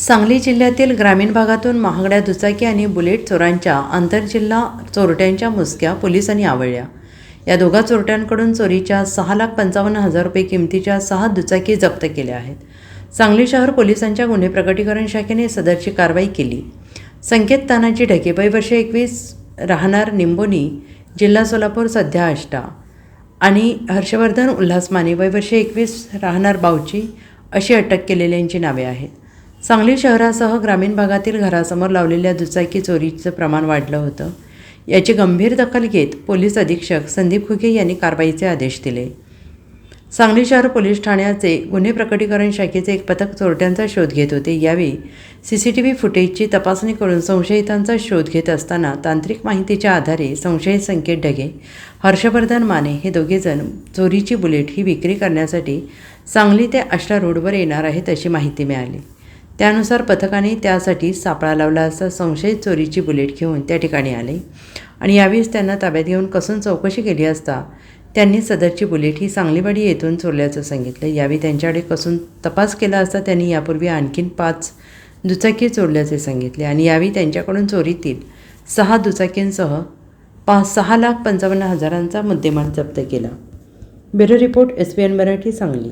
सांगली जिल्ह्यातील ग्रामीण भागातून महागड्या दुचाकी आणि बुलेट चोरांच्या आंतरजिल्हा चोरट्यांच्या मुसक्या पोलिसांनी आवळल्या. या दोघा चोरट्यांकडून चोरीच्या सहा लाख पंचावन्न हजार रुपये किमतीच्या सहा दुचाकी जप्त केल्या आहेत. सांगली शहर पोलिसांच्या गुन्हे प्रकटीकरण शाखेने सदरची कारवाई केली. संकेत तानाजी ढगे वर्षे एकवीस राहणार निंबोनी जिल्हा सोलापूर सध्या आष्टा. आणि हर्षवर्धन उल्हास माने वय एकवीस राहणार बावची अशी अटक केलेल्यांची नावे आहेत. सांगली शहरासह ग्रामीण भागातील घरासमोर लावलेल्या दुचाकी चोरीचं प्रमाण वाढलं होतं. याची गंभीर दखल घेत पोलीस अधीक्षक संदीप खुगे यांनी कारवाईचे आदेश दिले. सांगली शहर पोलीस ठाण्याचे गुन्हे प्रकटीकरण शाखेचे एक पथक चोरट्यांचा शोध घेत होते. यावेळी सी सी टी व्ही फुटेजची तपासणी करून संशयितांचा शोध घेत असताना तांत्रिक माहितीच्या आधारे संशयित संकेत ढगे हर्षवर्धन माने हे दोघेजण चोरीची बुलेट ही विक्री करण्यासाठी सांगली ते आष्टा रोडवर येणार आहेत अशी माहिती मिळाली. त्यानुसार पथकाने त्यासाठी सापळा लावला असता संशयित चोरीची बुलेट घेऊन त्या ठिकाणी आले. आणि यावेळीच त्यांना ताब्यात घेऊन कसून चौकशी केली असता त्यांनी सदरची बुलेट ही सांगलीवाडी येथून चोरल्याचं सांगितलं. यावेळी त्यांच्याकडे कसून तपास केला असता त्यांनी यापूर्वी आणखीन पाच दुचाकी चोरल्याचे सांगितले आणि यावेळी त्यांच्याकडून चोरीतील सहा दुचाकींसह पाच सहा लाख पंचावन्न हजारांचा मुद्देमाल जप्त केला. Bureau report S P N Marathi Sangli.